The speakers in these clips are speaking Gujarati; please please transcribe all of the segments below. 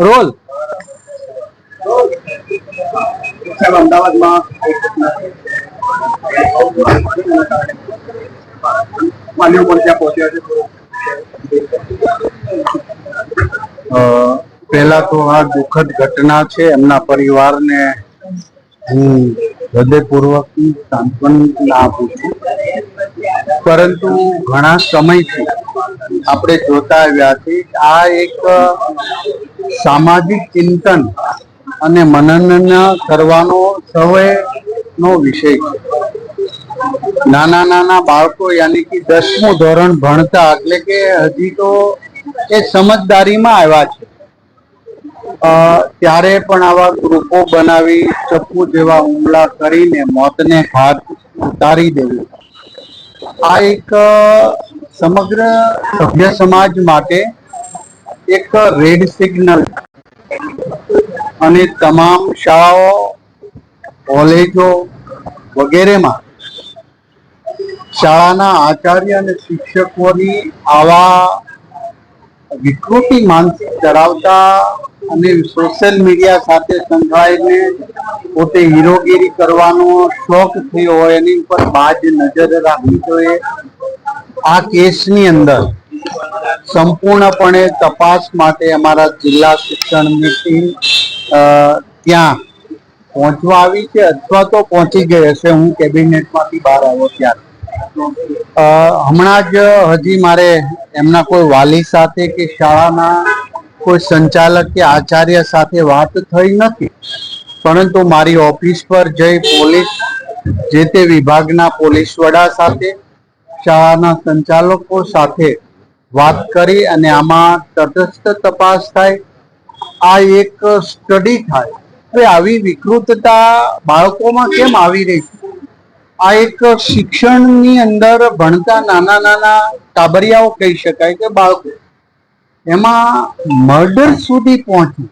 રોલ. પહેલા તો આ દુઃખદ ઘટના છે એમના પરિવારને હું હૃદયપૂર્વક સાંત્વના આપું છું. પરંતુ ઘણા સમયથી આપણે જોતા આવ્યા છીએ આ એક સામાજિક ચિંતન અને મનન કરવાનો સૌનો વિષય છે. નાના નાના બાળકો યાની કે દસમું ધોરણ ભણતા એટલે કે હજી તો એ સમજદારીમાં આવ્યા છે. ત્યારે પણ આવા ગ્રુપો બનાવી, ચપ્પુ જેવા હુમલા કરીને મોતને હાથ ઉતારી દેવું. આ એક સમગ્ર સભ્ય સમાજ માટે એક રેડ સિગ્નલ અને તમામ શાળાઓ, કોલેજો વગેરેમાં શાળાના આચાર્ય અને શિક્ષકોની આવા વિકૃતિ માનસિક ધરાવતા અને સોશિયલ મીડિયા સાથે સંકળાઈને પોતે હીરોગીરી કરવાનો શોખ થયો હોય એની ઉપર બાજ નજર રાખવી જોઈએ. આ કેસની અંદર સંપૂર્ણપણે તપાસ માટે અમારા જિલ્લા શિક્ષણની ટીમ ત્યાં પહોંચવા આવી છે અથવા તો પહોંચી ગઈ હશે. હું કેબિનેટમાંથી બહાર આવ્યો ત્યારે. હમણાં જ હજી મારે એમના કોઈ વાલી સાથે કે શાળાના કોઈ સંચાલક કે આચાર્ય સાથે વાત થઈ નથી. પરંતુ મારી ઓફિસ પર જઈ પોલીસ, જે તે વિભાગના પોલીસ વડા સાથે શાળાના સંચાલકો સાથે વાત કરી અને આમાં તટસ્થ તપાસ થાય. આ એક સ્ટડી થાય હવે આવી વિકૃતતા બાળકોમાં કેમ આવી રહી છે? આ એક શિક્ષણની અંદર ભણતા નાના નાના કાબરિયાઓ કહી શકાય કે બાળકો. એમાં મર્ડર સુધી પહોંચવું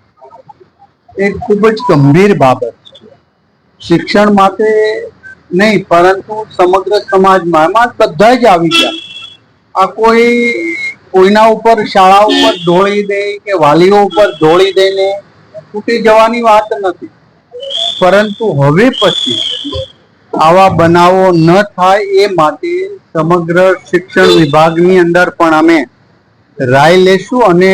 એ ખૂબ જ ગંભીર બાબત છે. શિક્ષણ માટે નહીં, પરંતુ સમગ્ર સમાજમાં, એમાં બધા જ આવી ગયા. આ કોઈ, કોઈના ઉપર શાળા ઉપર ઢોળી દે કે વાલીઓ ઉપર ઢોળી દઈને તૂટી જવાની વાત નથી. પરંતુ હવે પછી આવા બનાવો ન થાય એ માટે સમગ્ર શિક્ષણ વિભાગની અંદર પણ અમે રાય લેશું અને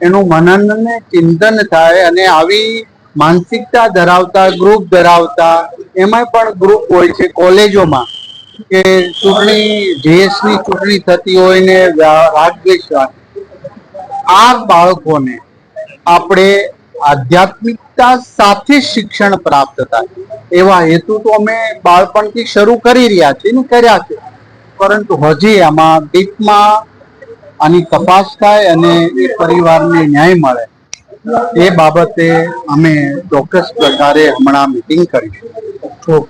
એનું મનન ને ચિંતન થાય અને આવી માનસિકતા ધરાવતા ગ્રુપ ધરાવતા એમાં પણ ગ્રુપ હોય છે કોલેજોમાં કે ચૂંટણી, દેશની ચૂંટણી થતી હોય ને રાજદેશ આ બાળકોને આપણે આધ્યાત્મિકતા સાથે શિક્ષણ પ્રાપ્ત થાય. એવા હેતુ તો અમે બાળપણથી શરૂ કરી રહ્યા છીએ ને કર્યા છે. પરંતુ હજી આમાં ડીપમાં આની તપાસ થાય અને એ પરિવારને ન્યાય મળે. એ બાબતે અમે ચોક્કસ પ્રકારે હમણાં મિટિંગ કરીશું. Cool.